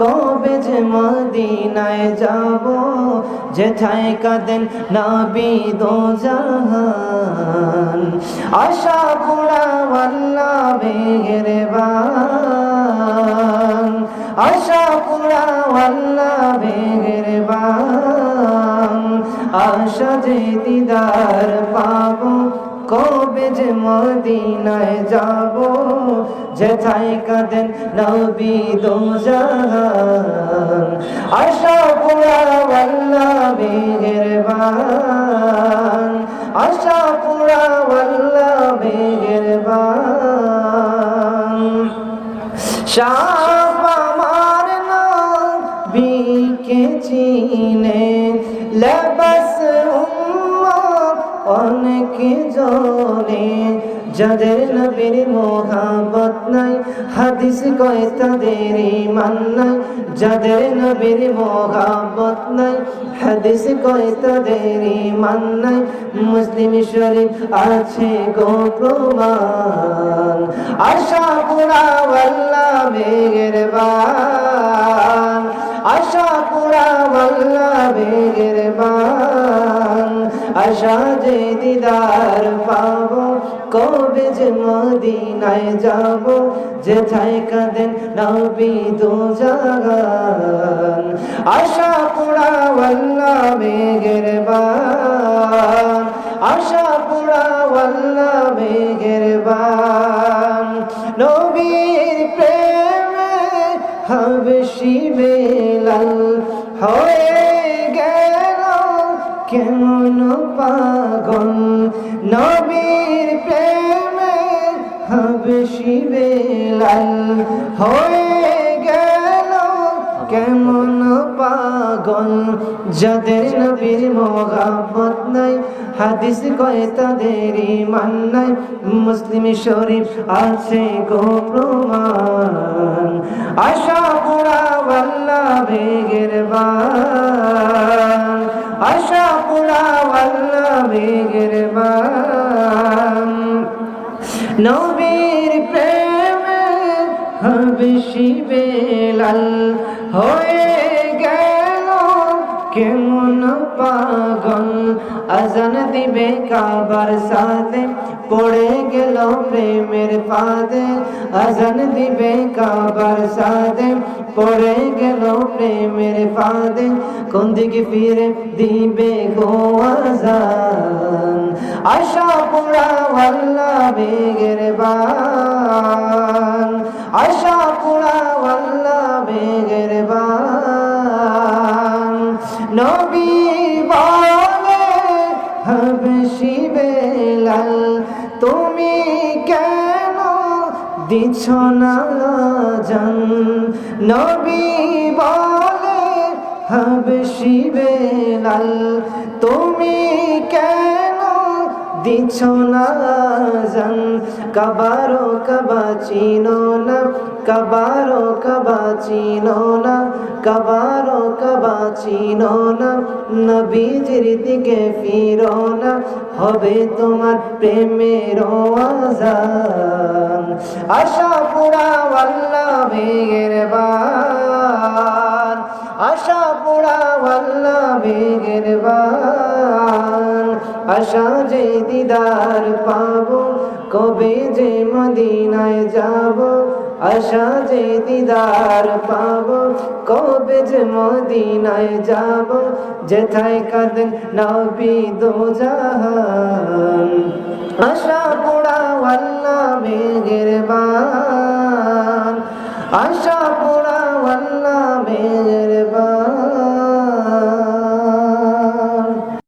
কবে যে মদিনায় যাব? যেথায় কাঁদেন নবী দো জাহান আশা পুরা আল্লাহ বেগের বান আশা পুরা বেগের বান আশা যে দিদার পাবো কবে যে মদিনায় যাব? যেথায় কাঁদেন নবী দো জাহান। আশা পুরা আল্লাহ বেগের বান আশা পুরা আল্লাহ বেগের বান সাপ আমার নবীকে চিনে অনেক জনে যাদের নবীর মোহাবত নাই, হাদিস কয় তাদের ইমান নাই, যাদের নবীর মোহাবত নাই, হাদিস কয় তাদের ইমান নাই, মুসলিম শরীফ আছে গো প্রমাণ। আশা পুরা আল্লাহ বেগের যে দিদার পাবো। কবে যে মদিনায় যাব যেথায় কাঁদেন নবী দু জাগান আশা পুরা আল্লাহ বেগের বান। আশা পুরা আল্লাহ বেগের বান। নবীর প্রেমে হাবশি বেলাল হয়ে কেমন পাগল? নবীর প্রেমে হাবশি বেলাল হয়ে গেল কেমন পাগল? যাদের নবীর মোহাব্বত নাই, হাদিস কয় তাদের ইমান নাই। মুসলিম শরীফ আছে গো প্রমাণ। আশা পুরা আল্লাহ বেগের পুরা আল্লাহ বেগের বান নবীর প্রেমে হবেশি বেলাল হয়ে গেল কেমন পাগল আজান দিবে কাবার সাথে পড়ে গেল প্রেমের ফাঁদে আজান দিবে কাবার সাথে পড়ে গেল প্রেমের ফাঁদে কোন দিকে ফিরে দিবে গো আজান আশা পুরা আল্লাহ বেগের বান। আশা পুরা আল্লাহ বেগের বান। নবী বলে হবশি বেলাল তুমি কেন দিছ না জান? নবী বলে হবশি বেলাল তুমি কেন দিছ না জান, কবারো কবা চিনো না, কবারো কবা চিনো না, কবারো কবা চিনো না, নবীজির দিকে ফিরো না, হবে তোমার প্রেমের আজান আশা পুরা আল্লাহ বেগের বান, আশা পুরা আল্লাহ বেগের বান। আশা যে দিদার পাবো, কবে যে মদিনায় যাব, আশা যে দিদার পাবো, কবে যে মদিনায় যাব, যেথায় কাঁদেন নবী দো আশা পুরা আল্লাহ বেগের বান আশা